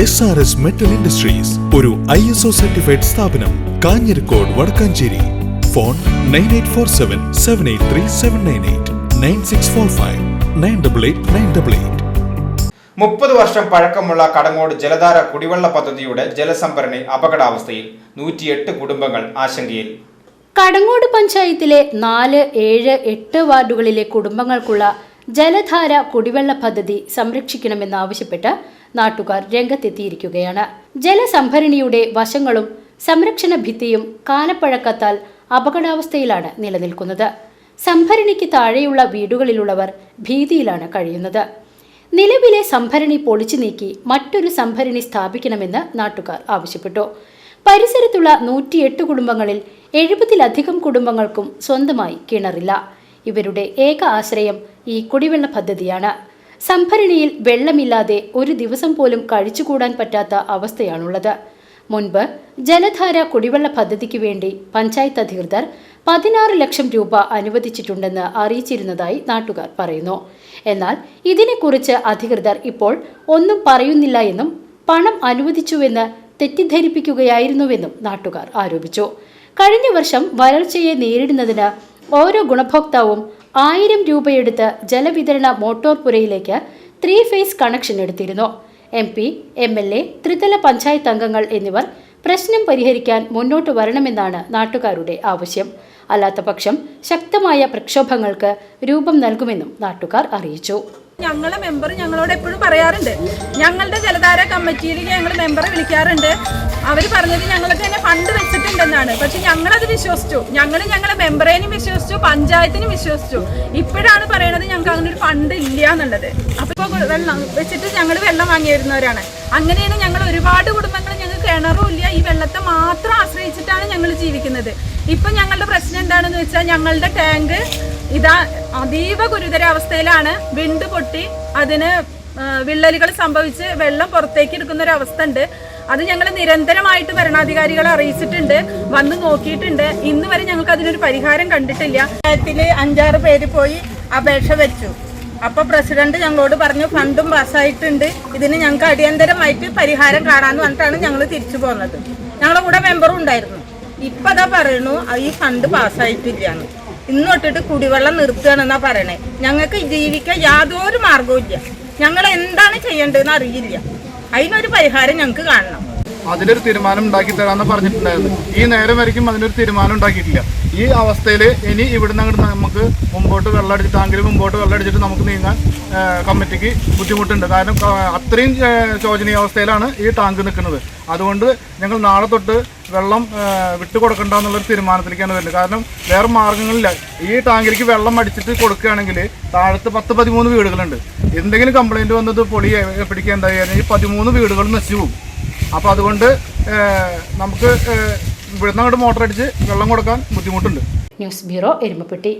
S R S metal industries ഒരു I S O certified സ്ഥാപനം Kanhirakode Vadakkanchery. Phone nine eight four seven seven eight three seven nine eight nine six four five nine double eight nine double eight മുപ്പത് വർഷം പഴക്കമുള്ള കടങ്ങോട് ജലധാര കുടിവെള്ള പദ്ധതിയുടെ ജലസംഭരണി അപകടാവസ്ഥയിൽ നൂറ്റിയെട്ട് കുടുംബങ്ങൾ ആശങ്കയിൽ. കടങ്ങോട് പഞ്ചായത്തിലെ നാല് ഏഴ് എട്ട് വാർഡുകളിലെ കുടുംബങ്ങൾക്കുള്ള ജലധാര കുടിവെള്ള പദ്ധതി സംരക്ഷിക്കണമെന്നാവശ്യപ്പെട്ട് നാട്ടുകാർ രംഗത്തെത്തിയിരിക്കുകയാണ്. ജലസംഭരണിയുടെ വശങ്ങളും സംരക്ഷണ ഭിത്തിയും കാലപ്പഴക്കത്താൽ അപകടാവസ്ഥയിലാണ് നിലനിൽക്കുന്നത്. സംഭരണിക്ക് താഴെയുള്ള വീടുകളിലുള്ളവർ ഭീതിയിലാണ് കഴിയുന്നത്. നിലവിലെ സംഭരണി പൊളിച്ചു നീക്കി മറ്റൊരു സംഭരണി സ്ഥാപിക്കണമെന്ന് നാട്ടുകാർ ആവശ്യപ്പെട്ടു. പരിസരത്തുള്ള നൂറ്റിയെട്ട് കുടുംബങ്ങളിൽ എഴുപതിലധികം കുടുംബങ്ങൾക്കും സ്വന്തമായി കിണറില്ല. ഇവരുടെ ഏക ആശ്രയം ഈ കുടിവെള്ള പദ്ധതിയാണ്. സംഭരണിയിൽ വെള്ളമില്ലാതെ ഒരു ദിവസം പോലും കഴിച്ചുകൂടാൻ പറ്റാത്ത അവസ്ഥയാണുള്ളത്. മുൻപ് ജലധാര കുടിവെള്ള പദ്ധതിക്ക് വേണ്ടി പഞ്ചായത്ത് അധികൃതർ പതിനാറ് ലക്ഷം രൂപ അനുവദിച്ചിട്ടുണ്ടെന്ന് അറിയിച്ചിരുന്നതായി നാട്ടുകാർ പറയുന്നു. എന്നാൽ ഇതിനെക്കുറിച്ച് അധികൃതർ ഇപ്പോൾ ഒന്നും പറയുന്നില്ല എന്നും പണം അനുവദിച്ചുവെന്ന് തെറ്റിദ്ധരിപ്പിക്കുകയായിരുന്നുവെന്നും നാട്ടുകാർ ആരോപിച്ചു. കഴിഞ്ഞ വർഷം വരൾച്ചയെ നേരിടുന്നതിന് ഓരോ ഗുണഭോക്താവും ആയിരം രൂപയെടുത്ത് ജലവിതരണ മോട്ടോർ പുരയിലേക്ക് ത്രീ ഫേസ് കണക്ഷൻ എടുത്തിരുന്നു. M P M L A ത്രിതല പഞ്ചായത്ത് അംഗങ്ങൾ എന്നിവർ പ്രശ്നം പരിഹരിക്കാൻ മുന്നോട്ട് വരണമെന്നാണ് നാട്ടുകാരുടെ ആവശ്യം. അല്ലാത്തപക്ഷം ശക്തമായ പ്രക്ഷോഭങ്ങൾക്ക് രൂപം നൽകുമെന്നും നാട്ടുകാർ അറിയിച്ചു. ഞങ്ങളെ മെമ്പർ ഞങ്ങളോട് എപ്പോഴും പറയാറുണ്ട്. ഞങ്ങളുടെ ജലധാര കമ്മിറ്റിയിൽ ഞങ്ങൾ മെമ്പറെ വിളിക്കാറുണ്ട്. അവർ പറഞ്ഞത് ഞങ്ങൾക്ക് തന്നെ ഫണ്ട് വെച്ചിട്ടുണ്ടെന്നാണ്. പക്ഷെ ഞങ്ങളത് വിശ്വസിച്ചു. ഞങ്ങൾ ഞങ്ങളെ മെമ്പറേനും വിശ്വസിച്ചു പഞ്ചായത്തിനും വിശ്വസിച്ചു. ഇപ്പോഴാണ് പറയണത് ഞങ്ങൾക്ക് അങ്ങനെ ഒരു ഫണ്ട് ഇല്ല എന്നുള്ളത് അപ്പോൾ വെള്ളം വെച്ചിട്ട് ഞങ്ങൾ വെള്ളം വാങ്ങിയിരുന്നവരാണ്. അങ്ങനെയാണ് ഞങ്ങൾ ഒരുപാട് കുടുംബങ്ങൾ ഞങ്ങൾക്ക് കിണറും ഇല്ല ഈ വെള്ളത്തെ മാത്രം ആശ്രയിച്ചിട്ടാണ് ഞങ്ങൾ ജീവിക്കുന്നത്. ഇപ്പം ഞങ്ങളുടെ പ്രശ്നം എന്താണെന്ന് വെച്ചാൽ ഞങ്ങളുടെ ടാങ്ക് ഇതാ അതീവ ഗുരുതരാവസ്ഥയിലാണ് വിണ്ട് പൊട്ടി അതിന് വിള്ളലുകൾ സംഭവിച്ച് വെള്ളം പുറത്തേക്ക് എടുക്കുന്ന ഒരു അവസ്ഥ ഉണ്ട് അത് ഞങ്ങൾ നിരന്തരമായിട്ട് ഭരണാധികാരികളെ അറിയിച്ചിട്ടുണ്ട് വന്ന് നോക്കിയിട്ടുണ്ട്. ഇന്ന് വരെ ഞങ്ങൾക്ക് അതിനൊരു പരിഹാരം കണ്ടിട്ടില്ല. പഞ്ചായത്തിൽ അഞ്ചാറ് പേര് പോയി അപേക്ഷ വെച്ചു. അപ്പൊ പ്രസിഡന്റ് ഞങ്ങളോട് പറഞ്ഞു ഫണ്ടും പാസ്സായിട്ടുണ്ട്. ഇതിന് ഞങ്ങൾക്ക് അടിയന്തരമായിട്ട് പരിഹാരം കാണാന്ന് പറഞ്ഞിട്ടാണ് ഞങ്ങൾ തിരിച്ചു പോന്നത്. ഞങ്ങളുടെ കൂടെ മെമ്പറും ഉണ്ടായിരുന്നു. ഇപ്പൊ അതാ പറയണു ഈ ഫണ്ട് പാസ്സായിട്ടില്ലാന്ന്. ഇന്ന് തൊട്ടിട്ട് കുടിവെള്ളം നിർത്തുകയാണെന്നാ പറയണേ. ഞങ്ങൾക്ക് ജീവിക്കാൻ യാതൊരു മാർഗവും ഇല്ല. ഞങ്ങൾ എന്താണ് ചെയ്യേണ്ടതെന്ന് അറിയില്ല. അതിനൊരു പരിഹാരം ഞങ്ങൾക്ക് കാണണം. അതിലൊരു തീരുമാനം ഉണ്ടാക്കി തരാമെന്ന് പറഞ്ഞിട്ടുണ്ടായിരുന്നു. ഈ നേരം വരയ്ക്കും അതിനൊരു തീരുമാനം ഉണ്ടാക്കിയിട്ടില്ല. ഈ അവസ്ഥയിൽ ഇനി ഇവിടുന്ന് അങ്ങോട്ട് നമുക്ക് മുമ്പോട്ട് വെള്ളമടിച്ച് ടാങ്കിൽ മുമ്പോട്ട് വെള്ളം അടിച്ചിട്ട് നമുക്ക് നീങ്ങാൻ കമ്മിറ്റിക്ക് ബുദ്ധിമുട്ടുണ്ട്. കാരണം അത്രയും ശോചനീയ അവസ്ഥയിലാണ് ഈ ടാങ്ക് നിൽക്കുന്നത്. അതുകൊണ്ട് ഞങ്ങൾ നാളെ തൊട്ട് വെള്ളം വിട്ടു വിട്ടുകൊടുക്കണ്ട എന്നുള്ളൊരു തീരുമാനത്തിലേക്കാണ് വരുന്നത്. കാരണം വേറെ മാർഗങ്ങളില്ല ഈ ടാങ്കിലേക്ക് വെള്ളം അടിച്ചിട്ട് കൊടുക്കുകയാണെങ്കിൽ താഴത്ത് പത്ത് പതിമൂന്ന് വീടുകളുണ്ട്. എന്തെങ്കിലും കംപ്ലൈന്റ് വന്നത് പൊളി പിടിക്കുക എന്തായാലും ഈ പതിമൂന്ന് വീടുകൾ നശിച്ചു പോകും. അപ്പോൾ അതുകൊണ്ട് നമുക്ക് ഇവിടുന്ന് അങ്ങോട്ട് മോട്ടർ അടിച്ച് വെള്ളം കൊടുക്കാൻ ബുദ്ധിമുട്ടുണ്ട്. News bureau Erumapetty.